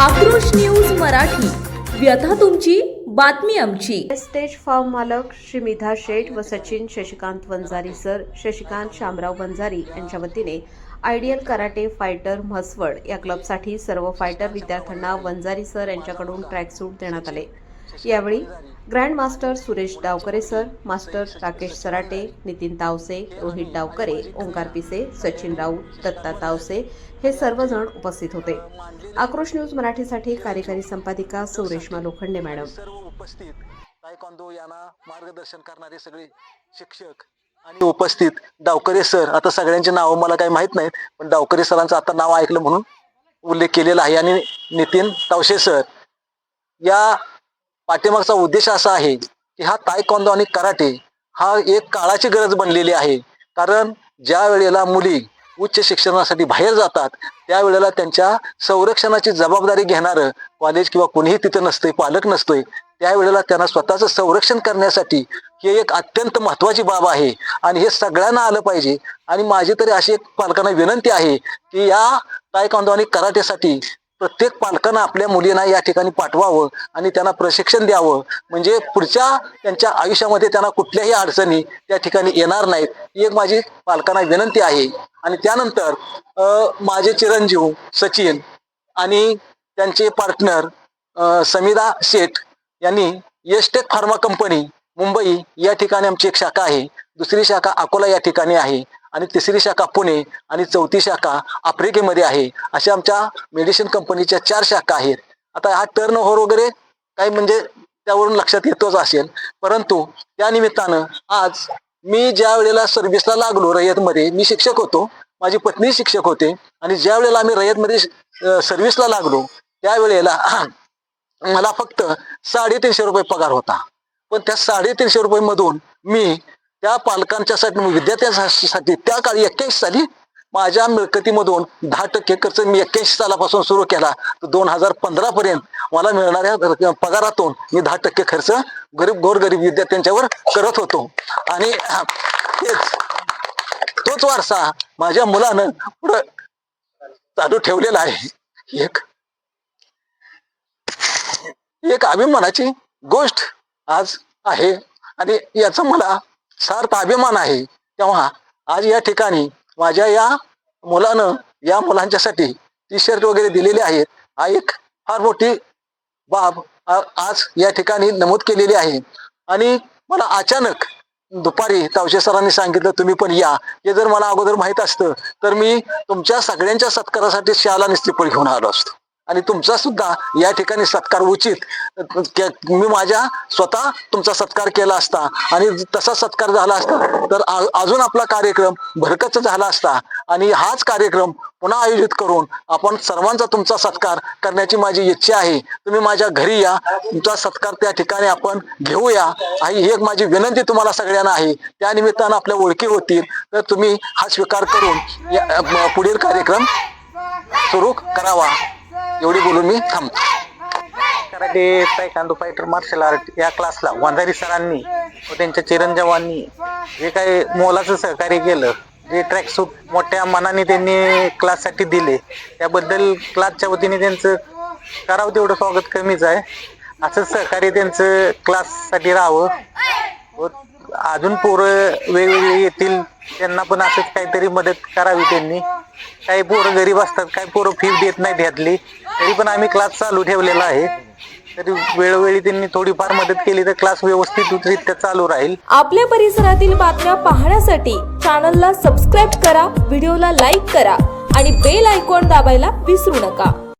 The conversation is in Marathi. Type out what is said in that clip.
आक्रोश न्यूज मराठी. व्यथा तुमची बातमी आमची. एस्टेज फार्म मालक श्रीमिधा शेठ व सचिन शशिकांत वंजारी सर शशिकांत शामराव वंजारी यांच्या वतीने आयडियल कराटे फायटर म्हसवड या क्लबसाठी सर्व फायटर विद्यार्थ्यांना वंजारी सर यांच्याकडून ट्रॅक सूट देण्यात आले. यावेळी grand master Suresh Dawkare sir master Rakesh Sarate Nitin Tawse Rohit Dawkare Omkar Pise Sachin Raut Datta तावसे हे सर्वजण उपस्थित होते. आक्रोश न्यूज मराठीसाठी कार्यकारी संपादिका सौरेश्मा लोखंडे मॅडम. सर्व उपस्थित यांना मार्गदर्शन करणारे सगळे शिक्षक आणि उपस्थित डावकरे सर. आता सगळ्यांची नावं मला काही माहीत नाहीत पण डावकरे सरांचं आता नाव ऐकलं म्हणून उल्लेख केलेला आहे. आणि नितीन तावशे सर. या पाठीमागचा उद्देश असा आहे की हा तायकॉन्दो आणि कराटे हा एक काळाची गरज बनलेली आहे. कारण ज्या वेळेला मुली उच्च शिक्षणासाठी बाहेर जातात त्यावेळेला त्यांच्या संरक्षणाची जबाबदारी घेणारं कॉलेज किंवा कोणीही तिथं नसतंय पालक नसतोय त्यावेळेला त्यांना स्वतःचं संरक्षण करण्यासाठी ही एक अत्यंत महत्वाची बाब आहे. आणि हे सगळ्यांना आलं पाहिजे. आणि माझी तरी अशी एक पालकांना विनंती आहे की या तायकांदो आणि कराटेसाठी प्रत्येक पालकांना आपल्या मुलींना या ठिकाणी पाठवावं आणि त्यांना प्रशिक्षण द्यावं. म्हणजे पुढच्या त्यांच्या आयुष्यामध्ये त्यांना कुठल्याही अडचणी त्या ठिकाणी येणार नाहीत. ही एक माझी पालकांना विनंती आहे. आणि त्यानंतर माझे चिरंजीव सचिन आणि त्यांचे पार्टनर समिदा शेठ यांनी येस्टेक फार्मा कंपनी मुंबई या ठिकाणी आमची एक शाखा आहे. दुसरी शाखा अकोला या ठिकाणी आहे. आणि तिसरी शाखा पुणे आणि चौथी शाखा आफ्रिकेमध्ये आहे. अशा आमच्या मेडिसिन कंपनीच्या चार शाखा आहेत. आता हा टर्न ओव्हर वगैरे काही म्हणजे त्यावरून लक्षात येतोच असेल. परंतु त्या निमित्तानं आज मी ज्या वेळेला सर्व्हिसला लागलो रयतमध्ये मी शिक्षक होतो. माझी पत्नी शिक्षक होते. आणि ज्या वेळेला आम्ही रयतमध्ये सर्व्हिसला लागलो त्यावेळेला मला फक्त साडेतीनशे रुपये पगार होता. पण त्या साडेतीनशे रुपये मधून मी त्या पालकांच्यासाठी विद्यार्थ्यांसाठी त्या काळी एक्क्याऐंशी साली माझ्या मिळकतीमधून दहा टक्के खर्च मी एक्क्याऐंशी सालापासून सुरू केला. तर दोन हजार पंधरा पर्यंत मला मिळणाऱ्या पगारातून मी दहा टक्के खर्च गरीब गोरगरीब विद्यार्थ्यांच्यावर करत होतो. आणि तेच तोच वारसा माझ्या मुलानं पुढं चालू ठेवलेला आहे. एक एक अभिमानाची गोष्ट आज आहे. आणि याचा मला सार्थ अभिमान आहे. तेव्हा आज या ठिकाणी माझ्या या मुलानं या मुलांच्यासाठी टी शर्ट वगैरे दिलेले आहेत. हा एक फार मोठी बाब आज या ठिकाणी नमूद केलेली आहे. आणि मला अचानक दुपारी तावशे सरांनी सांगितलं तुम्ही पण या. हे जर मला अगोदर माहीत असतं तर मी तुमच्या सगळ्यांच्या सत्कारासाठी शाला निस्तीपळ घेऊन आलो असतो. आणि तुमचा सुद्धा या ठिकाणी सत्कार उचित मी माझ्या स्वतः तुमचा सत्कार केला असता आणि तसा सत्कार झाला असता तर अजून आपला कार्यक्रम भरकच झाला असता. आणि हाच कार्यक्रम पुन्हा आयोजित करून आपण सर्वांचा तुमचा सत्कार करण्याची माझी इच्छा आहे. तुम्ही माझ्या घरी या तुमचा सत्कार त्या ठिकाणी आपण घेऊया. आणि ही एक माझी विनंती तुम्हाला सगळ्यांना आहे. त्या निमित्तानं आपल्या ओळखी होतील तर तुम्ही हा स्वीकार करून पुढील कार्यक्रम सुरू करावा. एवढी बोलून मी थांबतो karate taekwondo fighter martial art या क्लासला वांधारी सरांनी व त्यांच्या चिरंजीवांनी जे काही मोलाचं सहकार्य केलं जे ट्रॅक सूट मोठ्या मनाने त्यांनी क्लाससाठी दिले त्याबद्दल क्लासच्या वतीने त्यांचं करावं तेवढं स्वागत कमीच आहे. असंच सहकार्य त्यांचं क्लाससाठी राहावं. व अजून पोरं वेगवेगळी येतील त्यांना पण असंच काहीतरी मदत करावी त्यांनी. काही पोरं गरीब असतात काही पोरं फी देत नाहीत ह्यातली तरी पण आम्ही क्लास चालू ठेवलेला आहे. तरी वेळोवेळी त्यांनी थोडीफार मदत केली तर क्लास व्यवस्थितरित्या चालू राहील. आपल्या परिसरातील बातम्या पाहण्यासाठी चॅनलला सबस्क्राईब करा व्हिडिओला लाईक करा आणि बेल आयकॉन दाबायला विसरू नका.